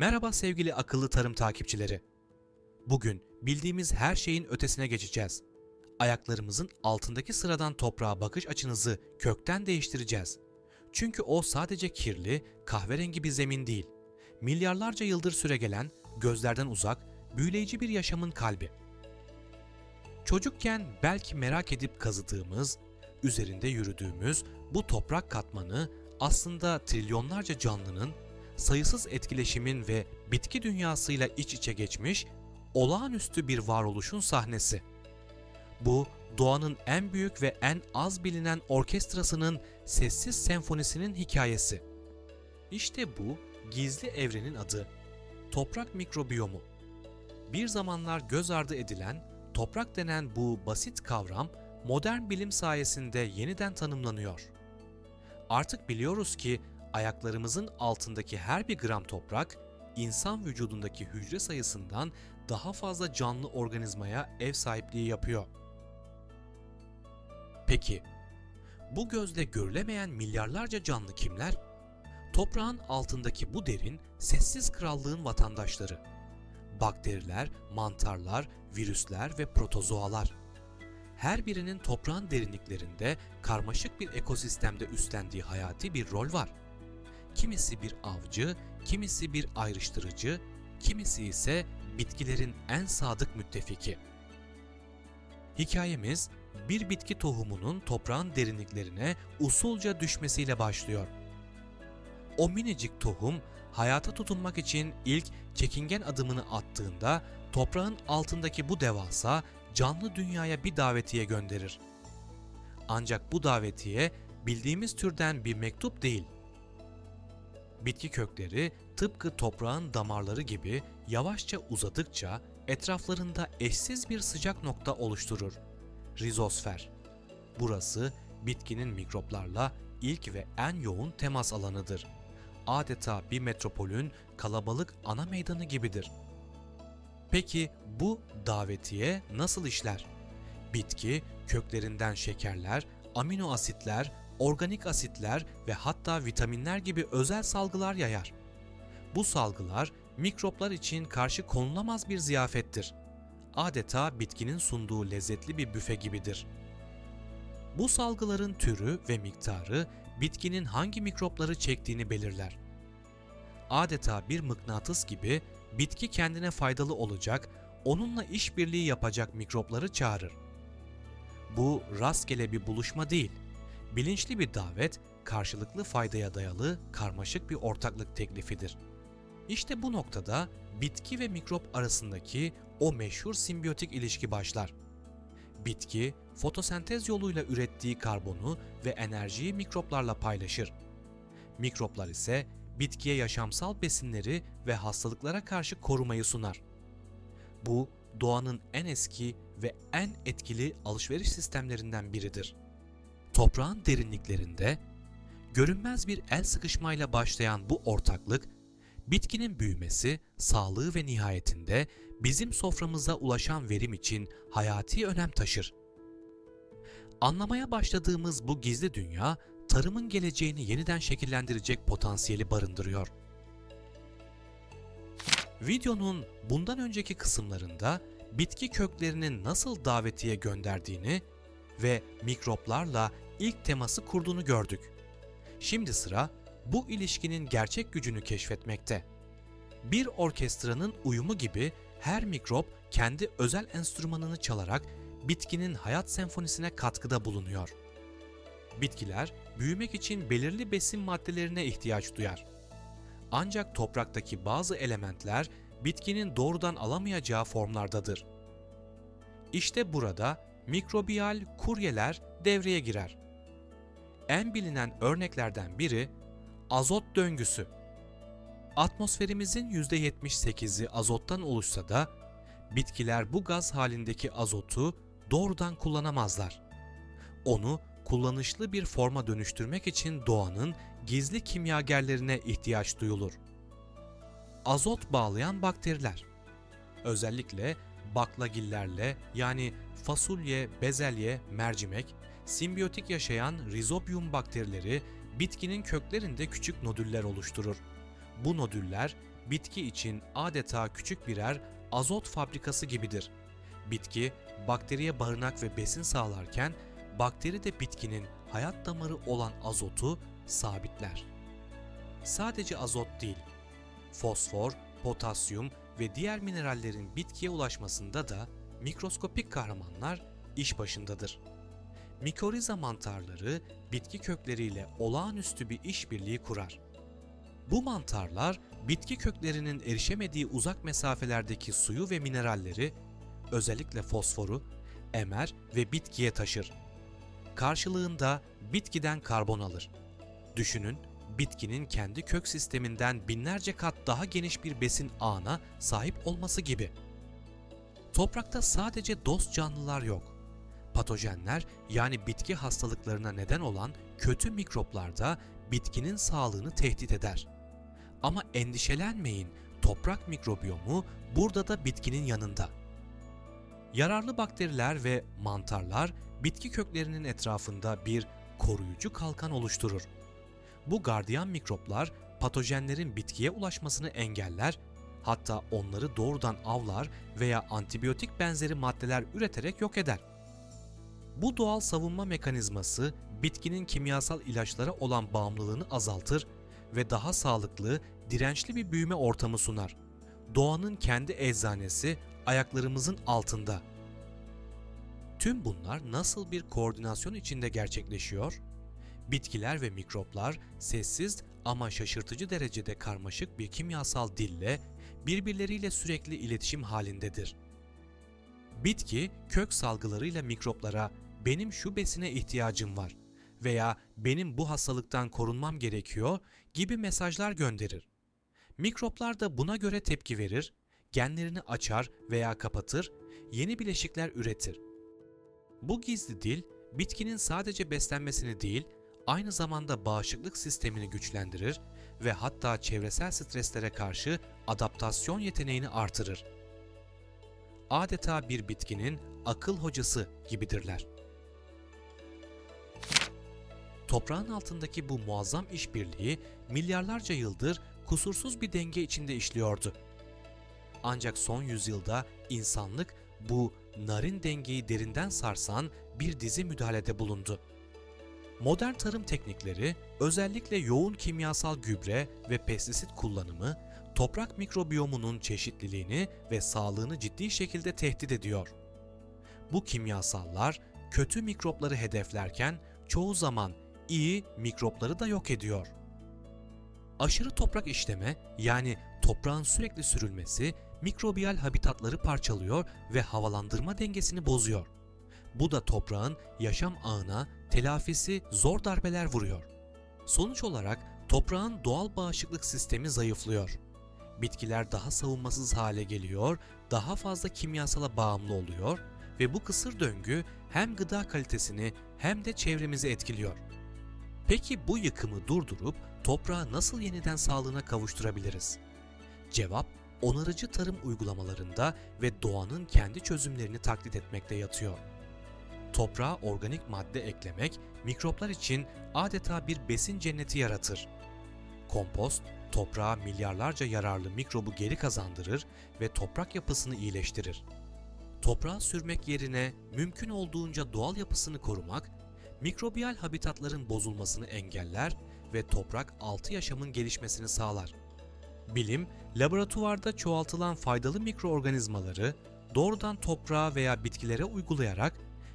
Merhaba sevgili akıllı tarım takipçileri. Bugün bildiğimiz her şeyin ötesine geçeceğiz. Ayaklarımızın altındaki sıradan toprağa bakış açınızı kökten değiştireceğiz. Çünkü o sadece kirli, kahverengi bir zemin değil. Milyarlarca yıldır süregelen, gözlerden uzak, büyüleyici bir yaşamın kalbi. Çocukken belki merak edip kazıdığımız, üzerinde yürüdüğümüz bu toprak katmanı aslında trilyonlarca canlının sayısız etkileşimin ve bitki dünyasıyla iç içe geçmiş olağanüstü bir varoluşun sahnesi. Bu doğanın en büyük ve en az bilinen orkestrasının sessiz senfonisinin hikayesi. İşte bu gizli evrenin adı toprak mikrobiyomu. Bir zamanlar göz ardı edilen toprak denen bu basit kavram modern bilim sayesinde yeniden tanımlanıyor. Artık biliyoruz ki ayaklarımızın altındaki her bir gram toprak insan vücudundaki hücre sayısından daha fazla canlı organizmaya ev sahipliği yapıyor. Peki bu gözle görülemeyen milyarlarca canlı kimler? Toprağın altındaki bu derin, sessiz krallığın vatandaşları. Bakteriler, mantarlar, virüsler ve protozoalar. Her birinin toprağın derinliklerinde karmaşık bir ekosistemde üstlendiği hayati bir rol var. Kimisi bir avcı, kimisi bir ayrıştırıcı, kimisi ise bitkilerin en sadık müttefiki. Hikayemiz bir bitki tohumunun toprağın derinliklerine usulca düşmesiyle başlıyor. O minicik tohum hayata tutunmak için ilk çekingen adımını attığında toprağın altındaki bu devasa canlı dünyaya bir davetiye gönderir. Ancak bu davetiye bildiğimiz türden bir mektup değil. Bitki kökleri tıpkı toprağın damarları gibi yavaşça uzadıkça etraflarında eşsiz bir sıcak nokta oluşturur. Rizosfer. Burası bitkinin mikroplarla ilk ve en yoğun temas alanıdır. Adeta bir metropolün kalabalık ana meydanı gibidir. Peki bu davetiye nasıl işler? Bitki köklerinden şekerler, amino asitler, organik asitler ve hatta vitaminler gibi özel salgılar yayar. Bu salgılar mikroplar için karşı konulamaz bir ziyafettir. Adeta bitkinin sunduğu lezzetli bir büfe gibidir. Bu salgıların türü ve miktarı bitkinin hangi mikropları çektiğini belirler. Adeta bir mıknatıs gibi bitki kendine faydalı olacak, onunla işbirliği yapacak mikropları çağırır. Bu rastgele bir buluşma değil, bilinçli bir davet, karşılıklı faydaya dayalı karmaşık bir ortaklık teklifidir. İşte bu noktada bitki ve mikrop arasındaki o meşhur simbiyotik ilişki başlar. Bitki, fotosentez yoluyla ürettiği karbonu ve enerjiyi mikroplarla paylaşır. Mikroplar ise bitkiye yaşamsal besinleri ve hastalıklara karşı korumayı sunar. Bu doğanın en eski ve en etkili alışveriş sistemlerinden biridir. Toprağın derinliklerinde görünmez bir el sıkışmayla başlayan bu ortaklık bitkinin büyümesi, sağlığı ve nihayetinde bizim soframıza ulaşan verim için hayati önem taşır. Anlamaya başladığımız bu gizli dünya tarımın geleceğini yeniden şekillendirecek potansiyeli barındırıyor. Videonun bundan önceki kısımlarında bitki köklerinin nasıl davetiye gönderdiğini ve mikroplarla ilk teması kurduğunu gördük. Şimdi sıra bu ilişkinin gerçek gücünü keşfetmekte. Bir orkestranın uyumu gibi her mikrop kendi özel enstrümanını çalarak bitkinin hayat senfonisine katkıda bulunuyor. Bitkiler büyümek için belirli besin maddelerine ihtiyaç duyar. Ancak topraktaki bazı elementler bitkinin doğrudan alamayacağı formlardadır. İşte burada mikrobiyal kuryeler devreye girer. En bilinen örneklerden biri azot döngüsü. Atmosferimizin %78'i azottan oluşsa da bitkiler bu gaz halindeki azotu doğrudan kullanamazlar. Onu kullanışlı bir forma dönüştürmek için doğanın gizli kimyagerlerine ihtiyaç duyulur. Azot bağlayan bakteriler. Özellikle baklagillerle yani fasulye, bezelye, mercimek, simbiyotik yaşayan rizobium bakterileri bitkinin köklerinde küçük nodüller oluşturur. Bu nodüller bitki için adeta küçük birer azot fabrikası gibidir. Bitki, bakteriye barınak ve besin sağlarken, bakteri de bitkinin hayat damarı olan azotu sabitler. Sadece azot değil, fosfor, potasyum ve diğer minerallerin bitkiye ulaşmasında da mikroskopik kahramanlar iş başındadır. Mikoriza mantarları bitki kökleriyle olağanüstü bir işbirliği kurar. Bu mantarlar bitki köklerinin erişemediği uzak mesafelerdeki suyu ve mineralleri, özellikle fosforu, emer ve bitkiye taşır. Karşılığında bitkiden karbon alır. Düşünün, bitkinin kendi kök sisteminden binlerce kat daha geniş bir besin ağına sahip olması gibi. Toprakta sadece dost canlılar yok. Patojenler yani bitki hastalıklarına neden olan kötü mikroplar da bitkinin sağlığını tehdit eder. Ama endişelenmeyin, toprak mikrobiyomu burada da bitkinin yanında. Yararlı bakteriler ve mantarlar bitki köklerinin etrafında bir koruyucu kalkan oluşturur. Bu gardiyan mikroplar patojenlerin bitkiye ulaşmasını engeller, hatta onları doğrudan avlar veya antibiyotik benzeri maddeler üreterek yok eder. Bu doğal savunma mekanizması bitkinin kimyasal ilaçlara olan bağımlılığını azaltır ve daha sağlıklı, dirençli bir büyüme ortamı sunar. Doğanın kendi eczanesi ayaklarımızın altında. Tüm bunlar nasıl bir koordinasyon içinde gerçekleşiyor? Bitkiler ve mikroplar sessiz ama şaşırtıcı derecede karmaşık bir kimyasal dille birbirleriyle sürekli iletişim halindedir. Bitki kök salgılarıyla mikroplara benim şu besine ihtiyacım var veya benim bu hastalıktan korunmam gerekiyor gibi mesajlar gönderir. Mikroplar da buna göre tepki verir, genlerini açar veya kapatır, yeni bileşikler üretir. Bu gizli dil bitkinin sadece beslenmesini değil, aynı zamanda bağışıklık sistemini güçlendirir ve hatta çevresel streslere karşı adaptasyon yeteneğini artırır. Adeta bir bitkinin akıl hocası gibidirler. Toprağın altındaki bu muazzam işbirliği milyarlarca yıldır kusursuz bir denge içinde işliyordu. Ancak son yüzyılda insanlık bu narin dengeyi derinden sarsan bir dizi müdahalede bulundu. Modern tarım teknikleri, özellikle yoğun kimyasal gübre ve pestisit kullanımı, toprak mikrobiyomunun çeşitliliğini ve sağlığını ciddi şekilde tehdit ediyor. Bu kimyasallar kötü mikropları hedeflerken çoğu zaman iyi mikropları da yok ediyor. Aşırı toprak işleme yani toprağın sürekli sürülmesi mikrobiyal habitatları parçalıyor ve havalandırma dengesini bozuyor. Bu da toprağın yaşam ağına telafisi zor darbeler vuruyor. Sonuç olarak toprağın doğal bağışıklık sistemi zayıflıyor. Bitkiler daha savunmasız hale geliyor, daha fazla kimyasala bağımlı oluyor ve bu kısır döngü hem gıda kalitesini hem de çevremizi etkiliyor. Peki bu yıkımı durdurup toprağı nasıl yeniden sağlığına kavuşturabiliriz? Cevap, onarıcı tarım uygulamalarında ve doğanın kendi çözümlerini taklit etmekte yatıyor. Toprağa organik madde eklemek mikroplar için adeta bir besin cenneti yaratır. Kompost, toprağa milyarlarca yararlı mikrobu geri kazandırır ve toprak yapısını iyileştirir. Toprağa sürmek yerine mümkün olduğunca doğal yapısını korumak, mikrobiyal habitatların bozulmasını engeller ve toprak altı yaşamın gelişmesini sağlar. Bilim, laboratuvarda çoğaltılan faydalı mikroorganizmaları doğrudan toprağa veya bitkilere uygulayarak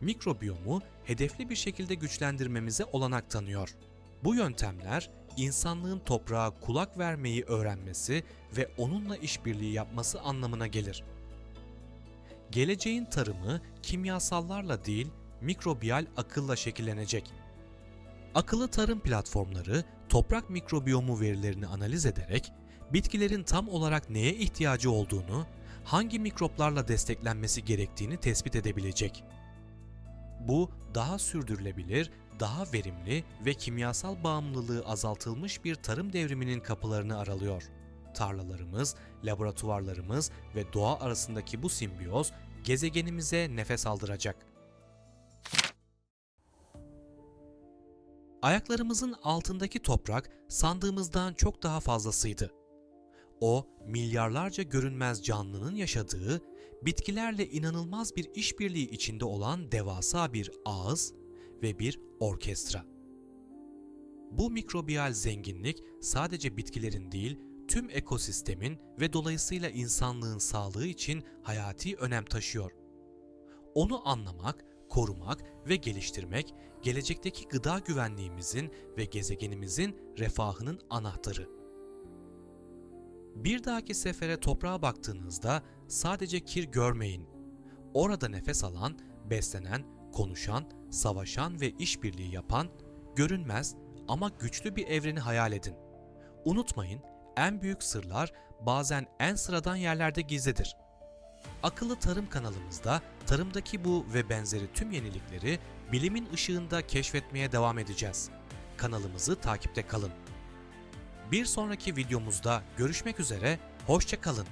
mikrobiyomu hedefli bir şekilde güçlendirmemize olanak tanıyor. Bu yöntemler insanlığın toprağa kulak vermeyi öğrenmesi ve onunla işbirliği yapması anlamına gelir. Geleceğin tarımı kimyasallarla değil, mikrobiyal akılla şekillenecek. Akıllı tarım platformları toprak mikrobiyomu verilerini analiz ederek bitkilerin tam olarak neye ihtiyacı olduğunu, hangi mikroplarla desteklenmesi gerektiğini tespit edebilecek. Bu daha sürdürülebilir, daha verimli ve kimyasal bağımlılığı azaltılmış bir tarım devriminin kapılarını aralıyor. Tarlalarımız, laboratuvarlarımız ve doğa arasındaki bu simbiyoz gezegenimize nefes aldıracak. Ayaklarımızın altındaki toprak sandığımızdan çok daha fazlasıydı. O, milyarlarca görünmez canlının yaşadığı, bitkilerle inanılmaz bir işbirliği içinde olan devasa bir ağız ve bir orkestra. Bu mikrobiyal zenginlik sadece bitkilerin değil, tüm ekosistemin ve dolayısıyla insanlığın sağlığı için hayati önem taşıyor. Onu anlamak, korumak ve geliştirmek gelecekteki gıda güvenliğimizin ve gezegenimizin refahının anahtarı. Bir dahaki sefere toprağa baktığınızda sadece kir görmeyin. Orada nefes alan, beslenen, konuşan, savaşan ve işbirliği yapan, görünmez ama güçlü bir evreni hayal edin. Unutmayın, en büyük sırlar bazen en sıradan yerlerde gizlidir. Akıllı Tarım kanalımızda tarımdaki bu ve benzeri tüm yenilikleri bilimin ışığında keşfetmeye devam edeceğiz. Kanalımızı takipte kalın. Bir sonraki videomuzda görüşmek üzere, hoşça kalın.